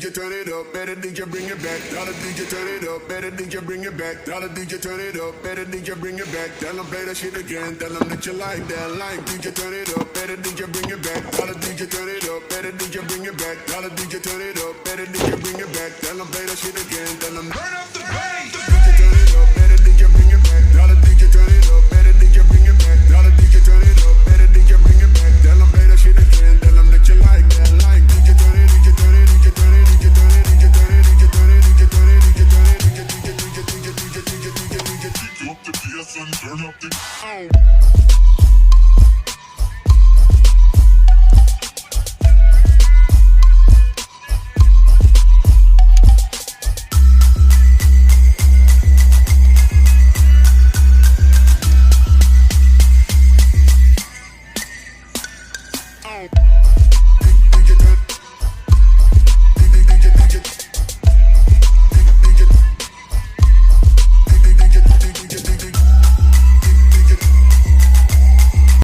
DJ turn it up, better DJ bring it back. Tell the DJ turn it up, better DJ bring it back. Tell the DJ turn it up, better DJ bring it back. Tell them play that shit again, tell them that you like that like. DJ turn it up, better DJ bring it back. Tell the DJ turn it up, better DJ bring it back. Tell the DJ turn it up, better DJ bring it back. Tell them play that shit again, tell them turn up the. i'm turn up the sound.